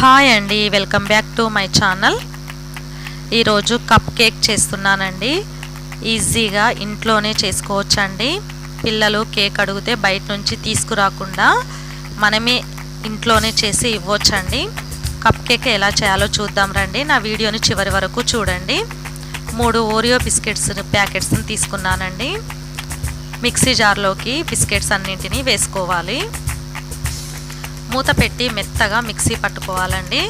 Hi అండి welcome back to my channel. ఈరోజు cupcake చేస్తున్నానండి. ఈజీగా ఇంట్లోనే చేసుకోవచ్చండి. పిల్లలు కేక్ అడిగితే బయట నుంచి తీసుకురాకుండా మనమే ఇంట్లోనే చేసి ఇవ్వచ్చండి. కప్ కేక్ ఎలా చేయాలో చూద్దాం రండి. నా వీడియోని చివరి వరకు చూడండి. మూడు ఓరియో బిస్కెట్స్ ప్యాకెట్స్ని తీసుకున్నానండి. మిక్సీ జార్లోకి బిస్కెట్స్ అన్నింటినీ వేసుకోవాలి. మూత పెట్టి మెత్తగా మిక్సీ పట్టుకోవాలండి.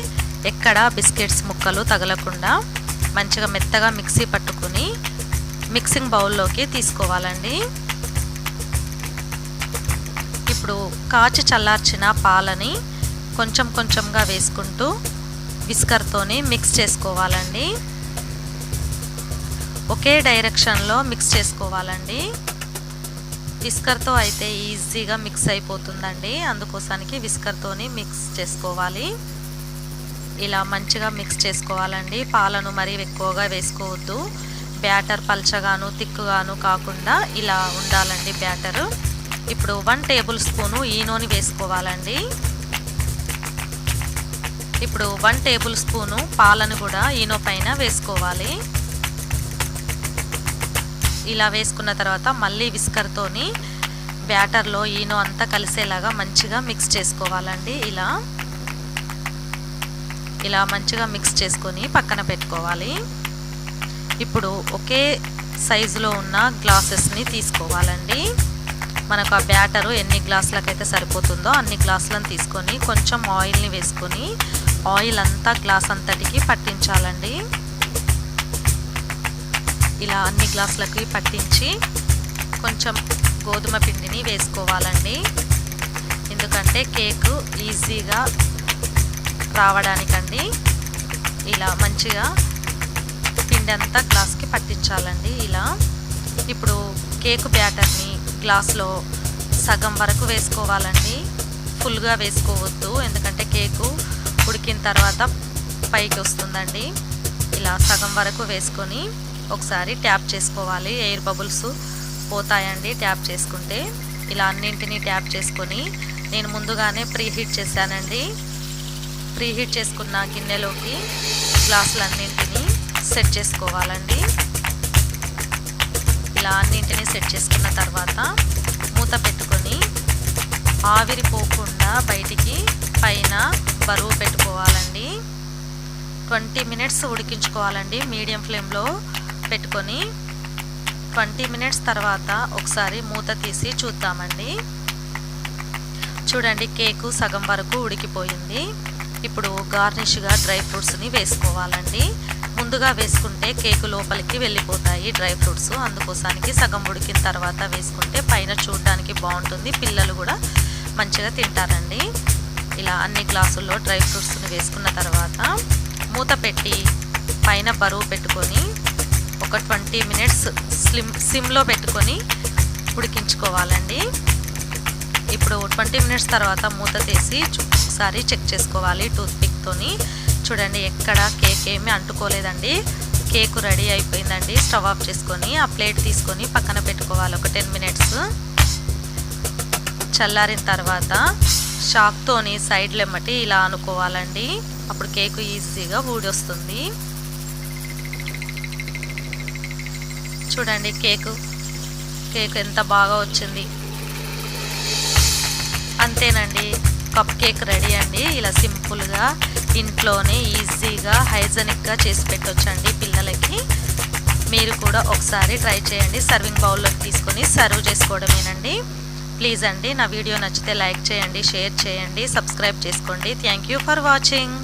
ఎక్కడ బిస్కెట్స్ ముక్కలు తగలకుండా మంచిగా మెత్తగా మిక్సీ పట్టుకుని మిక్సింగ్ బౌల్లోకి తీసుకోవాలండి. ఇప్పుడు కాచి చల్లార్చిన పాలని కొంచెం కొంచెంగా వేసుకుంటూ విస్కర్తోని మిక్స్ చేసుకోవాలండి. ఒకే డైరెక్షన్లో మిక్స్ చేసుకోవాలండి. విస్కర్తో అయితే ఈజీగా మిక్స్ అయిపోతుందండి. అందుకోసానికి విస్కర్తోని మిక్స్ చేసుకోవాలి. ఇలా మంచిగా మిక్స్ చేసుకోవాలండి. పాలను మరీ ఎక్కువగా వేసుకోవద్దు. బ్యాటర్ పల్చగాను తిక్కుగాను కాకుండా ఇలా ఉండాలండి బ్యాటరు. ఇప్పుడు వన్ టేబుల్ స్పూను ఈనోని వేసుకోవాలండి. ఇప్పుడు వన్ టేబుల్ స్పూను పాలను కూడా ఈనో పైన వేసుకోవాలి. ఇలా వేసుకున్న తర్వాత మళ్ళీ విస్కర్తోని బ్యాటర్లో ఈనో అంతా కలిసేలాగా మంచిగా మిక్స్ చేసుకోవాలండి. ఇలా. ఇలా మంచిగా మిక్స్ చేసుకొని పక్కన పెట్టుకోవాలి. ఇప్పుడు ఒకే సైజులో ఉన్న గ్లాసెస్ని తీసుకోవాలండి. మనకు ఆ బ్యాటరు ఎన్ని గ్లాసులకైతే సరిపోతుందో అన్ని గ్లాసులను తీసుకొని కొంచెం ఆయిల్ని వేసుకొని ఆయిల్ అంతా గ్లాస్ అంతటికి పట్టించాలండి. ఇలా అన్ని గ్లాసులకి పట్టించి కొంచెం గోధుమ పిండిని వేసుకోవాలండి. ఎందుకంటే కేకు ఈజీగా రావడానికండి. ఇలా మంచిగా పిండి అంతా గ్లాస్కి పట్టించాలండి ఇలా. ఇప్పుడు కేకు బ్యాటర్ని గ్లాస్లో సగం వరకు వేసుకోవాలండి. ఫుల్గా వేసుకోవద్దు ఎందుకంటే కేకు ఉడికిన తర్వాత పైకి వస్తుందండి. ఇలా సగం వరకు వేసుకొని ఒకసారి ట్యాప్ చేసుకోవాలి. ఎయిర్ బబుల్స్ పోతాయండి ట్యాప్ చేసుకుంటే. ఇలా అన్నింటినీ ట్యాప్ చేసుకొని నేను ముందుగానే ప్రీ హీట్ చేశానండి. ప్రీ హీట్ చేసుకున్న గిన్నెలోకి గ్లాసులన్నింటినీ సెట్ చేసుకోవాలండి. ఇలా అన్నింటినీ సెట్ చేసుకున్న తర్వాత మూత పెట్టుకొని ఆవిరిపోకుండా బయటికి పైన బరువు పెట్టుకోవాలండి. ట్వంటీ మినిట్స్ ఉడికించుకోవాలండి. మీడియం ఫ్లేమ్లో పెట్టుకొని ట్వంటీ మినిట్స్ తర్వాత ఒకసారి మూత తీసి చూద్దామండి. చూడండి కేకు సగం వరకు ఉడికిపోయింది. ఇప్పుడు గార్నిష్గా డ్రై ఫ్రూట్స్ని వేసుకోవాలండి. ముందుగా వేసుకుంటే కేకు లోపలికి వెళ్ళిపోతాయి డ్రై ఫ్రూట్స్. అందుకోసానికి సగం ఉడికిన తర్వాత వేసుకుంటే పైన చూడడానికి బాగుంటుంది. పిల్లలు కూడా మంచిగా తింటారండి. ఇలా అన్ని గ్లాసుల్లో డ్రై ఫ్రూట్స్ని వేసుకున్న తర్వాత మూత పెట్టి పైన బరువు పెట్టుకొని ఒక ట్వంటీ మినిట్స్ స్లిమ్ సిమ్లో పెట్టుకొని ఉడికించుకోవాలండి. ఇప్పుడు ట్వంటీ మినిట్స్ తర్వాత మూత తీసి ఒకసారి చెక్ చేసుకోవాలి టూత్పిక్తోని. చూడండి ఎక్కడ కేక్ ఏమీ అంటుకోలేదండి. కేక్ రెడీ అయిపోయిందండి. స్టవ్ ఆఫ్ చేసుకొని ఆ ప్లేట్ తీసుకొని పక్కన పెట్టుకోవాలి ఒక టెన్ మినిట్స్. చల్లారిన తర్వాత షాక్తోని సైడ్లు ఎమ్మటి ఇలా అనుకోవాలండి. అప్పుడు కేకు ఈజీగా ఊడొస్తుంది. చూడండి కేకు. కేక్ ఎంత బాగా వచ్చింది. అంతేనండి కప్ కేక్ రెడీ అండి. ఇలా సింపుల్గా ఇంట్లోనే ఈజీగా హైజనిక్గా చేసి పెట్టొచ్చండి పిల్లలకి. మీరు కూడా ఒకసారి ట్రై చేయండి సర్వింగ్ బౌల్లోకి తీసుకొని సర్వ్ చేసుకోవడమేనండి. ప్లీజ్ అండి నా వీడియో నచ్చితే లైక్ చేయండి షేర్ చేయండి సబ్స్క్రైబ్ చేసుకోండి. Thank you for watching.